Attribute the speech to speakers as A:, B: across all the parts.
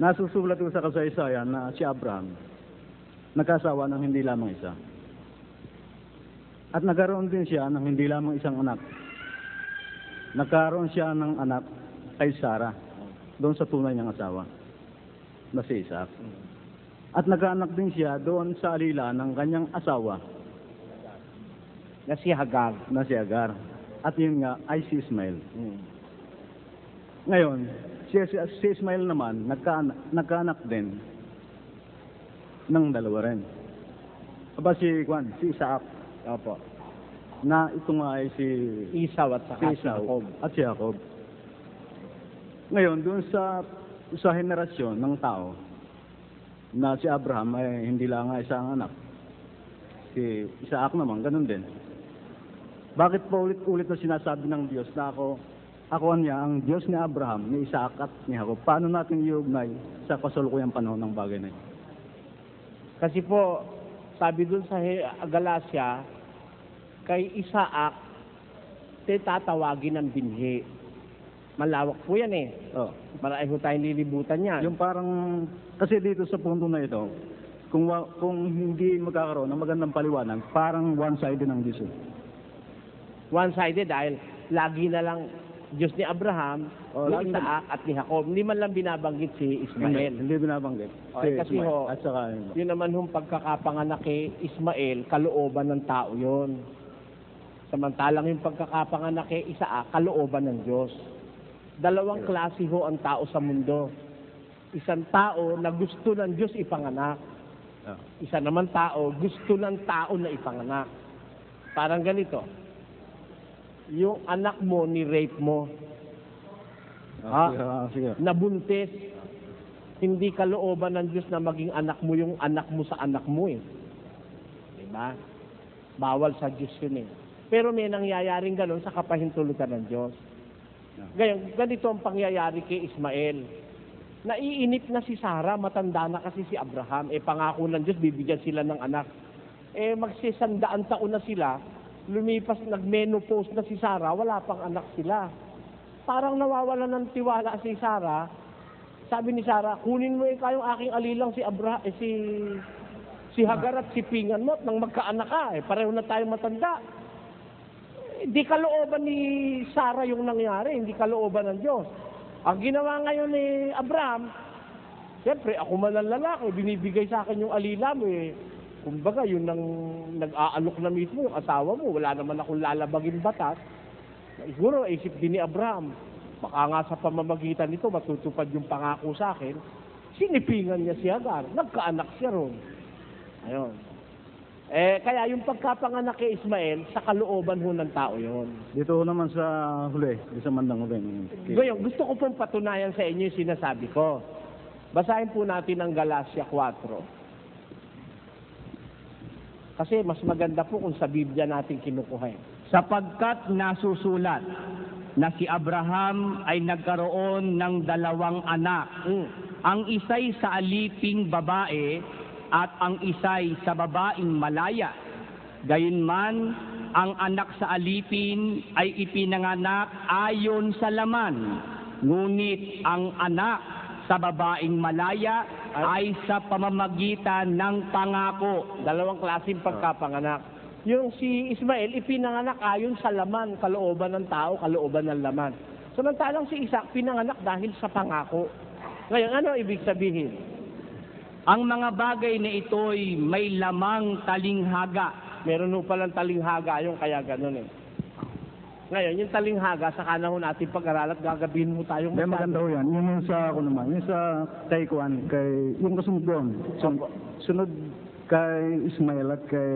A: Nasusulat ko sa kasaysayan na si Abraham nagkasawa ng hindi lamang isa. At nagkaroon din siya ng hindi lamang isang anak. Nagkaroon siya ng anak kay Sarah doon sa tunay niyang asawa na si Isaac. At nagkaanak din siya doon sa alila ng kanyang asawa
B: Na si Hagar.
A: na si Agar. At yun nga ay si Ismael.
B: Mm.
A: Ngayon, si, si, si Ismael naman, nagkaanak, nagkaanak din ng dalawa rin. Aba si Juan, si Isaac,
B: Opo.
A: na ito nga ay si,
B: Isaw at
A: si
B: saka si
A: Esau
B: Jacob.
A: at si Jacob. Ngayon, doon sa sa henerasyon ng tao, na si Abraham ay hindi lang nga isang anak. Si Isaac naman, ganun din. Bakit pa ulit-ulit na sinasabi ng Diyos na ako, ako niya ang Diyos ni Abraham, ni Isaac at ni Jacob. Paano natin iugnay sa kasalukuyang panahon ng bagay na ito?
B: Kasi po, sabi dun sa Galacia, kay Isaac, tatawagin ng binhi. Malawak po yan eh.
A: Oh.
B: Marami po tayong lilibutan yan.
A: Yung parang, kasi dito sa punto na ito, kung, kung hindi magkakaroon ng magandang paliwanag, parang one-sided ang Diyos. eh.
B: One-sided dahil lagi na lang Diyos ni Abraham,
A: Oh,
B: ni
A: lagi
B: Isaac at ni Jacob. Hindi man lang binabanggit si Ismael.
A: hindi binabanggit.
B: Okay, kasi ho,
A: At saka, yun.
B: Yun naman hong pagkakapanganak kay Ismael, kalooban ng tao yon. Samantalang yung pagkakapanganak kay Isaac, kalooban ng Diyos. Dalawang klase ho ang tao sa mundo. Isang tao na gusto ng Diyos ipanganak.
A: Ah.
B: Isa naman tao, gusto ng tao na ipanganak. Parang ganito. Yung anak mo, ni-rape mo,
A: Ah,
B: Ah.
A: sige, ah, sige.
B: nabuntis, hindi kalooban ng Diyos na maging anak mo yung anak mo sa anak mo eh. Diba? Bawal sa Diyos yun eh. Pero may nangyayaring ganun sa kapahintulutan ng Diyos. Ngayon, ganito ang pangyayari kay Ismael. Naiinip na si Sarah, matanda na kasi si Abraham. Eh, pangako ng Diyos, bibigyan sila ng anak. Eh, magsisandaan taon na sila, lumipas, nag-menopause na si Sarah, wala pang anak sila. Parang nawawala ng tiwala si Sarah. Sabi ni Sarah, kunin mo ikaw yung aking alilang si Abra, eh, si si Hagar at si Pingan mo at nang magkaanak ka, eh, pareho na tayong matanda. Hindi kalooban ni Sarah yung nangyari, hindi kalooban ng Diyos. Ang ginawa ngayon ni Abraham, siyempre ako man ang lalaki, binibigay sa akin yung alila mo eh. Kumbaga, yun ang nag-aalok na mismo yung asawa mo, wala naman akong lalabagin batas. Siguro, isip din ni Abraham, baka nga sa pamamagitan nito, matutupad yung pangako sa akin, sinipingan niya si Hagar, nagkaanak siya ron. Ayun. Eh, kaya yung pagkapanganak kay Ismael, sa kalooban ho ng tao yon.
A: Dito naman sa huli, sa mandang huli. Okay.
B: Ngayon, gusto ko pong patunayan sa inyo yung sinasabi ko. Basahin po natin ang Galacia 4. Kasi mas maganda po kung sa Biblia natin kinukuha.
C: sapagkat nasusulat na si Abraham ay nagkaroon ng dalawang anak.
B: Mm.
C: Ang isa'y sa aliping babae at ang isa'y sa babaeng malaya. Gayunman, ang anak sa alipin ay ipinanganak ayon sa laman. Ngunit ang anak sa babaeng malaya ay sa pamamagitan ng pangako.
B: Dalawang klaseng pagkapanganak. Yung si Ismael, ipinanganak ayon sa laman, kalooban ng tao, kalooban ng laman. Samantalang si Isaac, pinanganak dahil sa pangako. Ngayon, ano ibig sabihin?
C: Ang mga bagay na ito'y may lamang talinghaga.
B: Meron ho palang talinghaga yung kaya ganun eh. Ngayon, yung talinghaga, saka na ho natin pag-aral at gagabihin mo tayong
A: Hindi, maganda ho yan. Yun yung sa, ako naman, yung sa Kuan, kay, yung kasunod doon. Sun, sunod kay Ismael at kay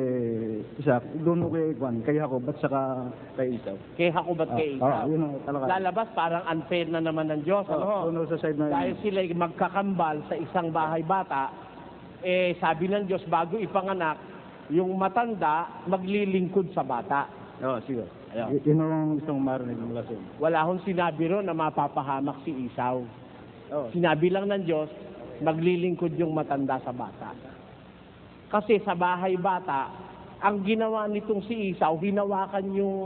A: Isaac, doon ho kay Kuan, kay Jacob at saka kay Isaw.
B: Kay Jacob at kay
A: Ah, ah,
B: Isaac.
A: yun ang talaga.
B: Lalabas, parang unfair na naman ng Diyos.
A: Ah,
B: ano?
A: doon ho sa side na yun.
B: Dahil sila magkakambal sa isang bahay bata, eh sabi ng Diyos, bago ipanganak, yung matanda maglilingkod sa bata.
A: Oo, sige.
B: Ayun.
A: Y- yun ang gusto kong marinig mula sa inyo.
B: Wala hong sinabi ron na mapapahamak si Isaw.
A: Oo.
B: Sinabi lang ng Diyos, maglilingkod yung matanda sa bata. Kasi sa bahay bata, ang ginawa nitong si Isaw, hinawakan yung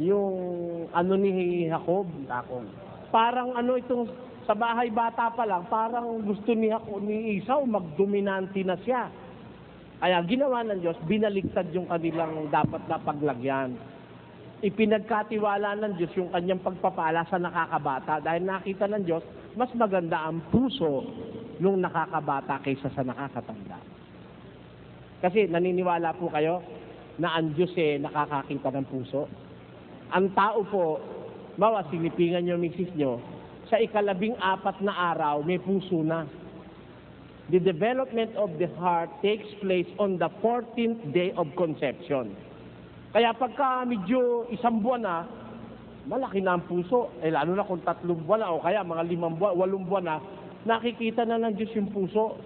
B: yung ano ni Jacob.
A: Takong.
B: Parang ano itong sa bahay bata pa lang, parang gusto ni, ako, ni Isaw magdominante na siya. Kaya ginawa ng Diyos, binaliktad yung kanilang dapat na paglagyan. Ipinagkatiwala ng Diyos yung kanyang pagpapala sa nakakabata dahil nakita ng Diyos, mas maganda ang puso nung nakakabata kaysa sa nakakatanda. Kasi naniniwala po kayo na ang Diyos eh nakakakita ng puso. Ang tao po, mawa sinipingan nyo misis nyo, sa ikalabing apat na araw, may puso na. The development of the heart takes place on the 14th day of conception. Kaya pagka medyo isang buwan na, malaki na ang puso. Eh lalo na kung tatlong buwan na o kaya mga limang buwan, walong buwan na, nakikita na ng Diyos yung puso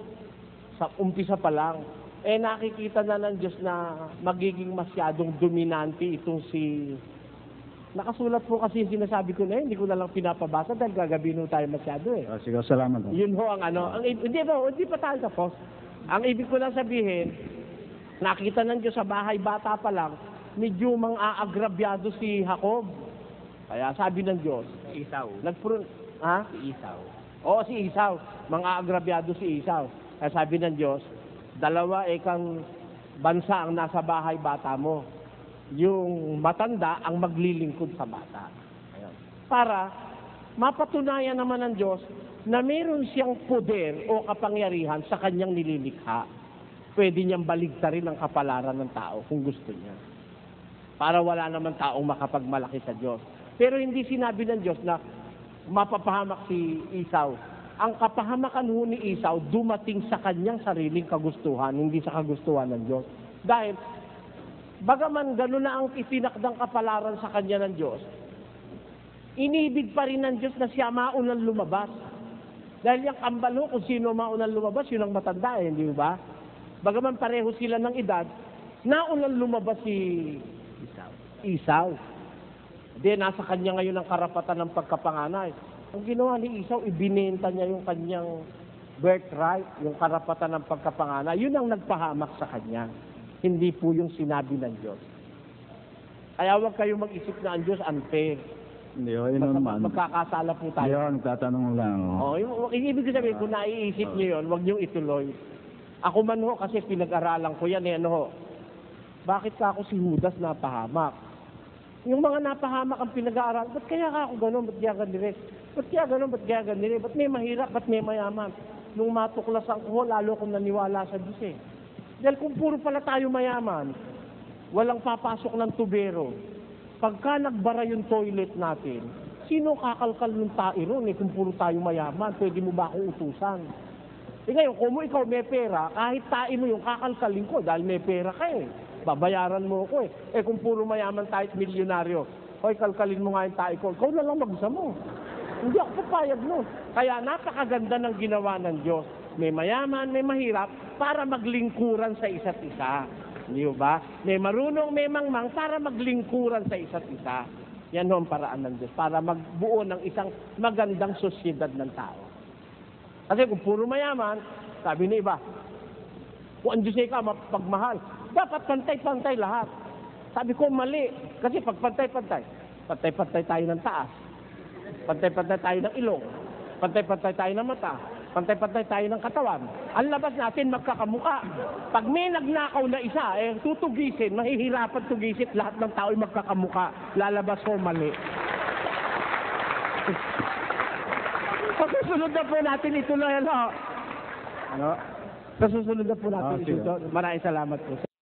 B: sa umpisa pa lang. Eh nakikita na ng Diyos na magiging masyadong dominante itong si... Nakasulat po kasi yung sinasabi ko na yun, hindi ko na lang pinapabasa dahil gagabihin ho tayo masyado eh.
A: Ah, sige, salamat. ho.
B: Yun ho ang ano. Ang, hindi ba, hindi pa tayo tapos. Ang ibig ko lang sabihin, nakita ng Diyos sa bahay bata pa lang, medyo mang aagrabyado si Jacob. Kaya sabi ng Diyos,
C: Isaw.
B: nagpro... Ha?
C: Isaw.
B: Oo, si Isaw. Mang aagrabyado si Isaw. Kaya sabi ng Diyos, dalawa ikang bansa ang nasa bahay bata mo. Yung matanda ang maglilingkod sa bata. Ayun. Para mapatunayan naman ng Diyos na meron siyang poder o kapangyarihan sa kanyang nililikha. Pwede niyang baligtarin ang kapalaran ng tao kung gusto niya. Para wala naman taong makapagmalaki sa Diyos. Pero hindi sinabi ng Diyos na mapapahamak si Isaw. Ang kapahamakan ho ni Isaw dumating sa kanyang sariling kagustuhan, hindi sa kagustuhan ng Diyos. Dahil, bagaman gano'n na ang itinakdang kapalaran sa kanya ng Diyos, inibig pa rin ng Diyos na siya maunang lumabas. Dahil yung kambal ho, kung sino maunang lumabas, yun ang matanda eh, hindi ba? Bagaman pareho sila ng edad, naunang lumabas si
C: Isaw.
B: Isaw. Hindi, nasa kanya ngayon ang karapatan ng pagkapanganay. Ang ginawa ni Isaw, ibinenta niya yung kanyang birthright, yung karapatan ng pagkapanganay. Yun ang nagpahamak sa kanya. Hindi po yung sinabi ng Diyos. Kaya huwag kayong mag-isip na ang Diyos unfair.
A: Hindi, ho, yun naman.
B: Magkakasala po
A: Hindi,
B: tayo.
A: ho, nagtatanong lang. ho.
B: Oh, yung, yung ibig ko sabihin, kung naiisip niyo yun, huwag niyo ituloy. Ako man ho, kasi pinag-aralan ko yan eh, ano ho. Bakit ka ako si Judas napahamak? Yung mga napahamak ang pinag-aaral, ba't kaya ka ako gano'n, ba't kaya ganire? Ba't kaya gano'n, ba't kaya ganire? Ba't may mahirap, ba't may mayaman? Nung matuklasan ko, lalo akong naniwala sa Diyos eh. Dahil kung puro pala tayo mayaman, walang papasok ng tubero, pagka nagbara yung toilet natin, sino kakalkal ng tae ron eh kung puro tayo mayaman? Pwede mo ba akong utusan? Eh ngayon, kung ikaw may pera, kahit tae mo yung kakalkalin ko dahil may pera ka eh. Babayaran mo ako eh. Eh kung puro mayaman tayo at milyonaryo, hoy kalkalin mo nga yung tae ko, ikaw na lang mag-isa mo. Hindi ako papayag nun. Kaya napakaganda ng ginawa ng Diyos. May mayaman, may mahirap, para maglingkuran sa isa't isa. Hindi ba? May marunong, may mangmang, para maglingkuran sa isa't isa. Yan ho ang paraan ng Diyos, para magbuo ng isang magandang sosyedad ng tao. Kasi kung puro mayaman, sabi ni iba, kung ang Diyos ay ka, mapagmahal, dapat pantay-pantay lahat. Sabi ko, mali. Kasi pag pantay-pantay, pantay-pantay tayo ng taas. Pantay-pantay tayo ng ilong. Pantay-pantay tayo ng mata. Pantay-pantay tayo ng katawan. Ang labas natin magkakamuka. Pag may nagnakaw na isa, eh, tutugisin, mahihirapan tugisin, lahat ng tao ay magkakamuka. Lalabas ko mali. Sa susunod na po natin ituloy, ano?
A: Ano?
B: Sa susunod na po natin
A: Ah,
B: ituloy. Maraming salamat po.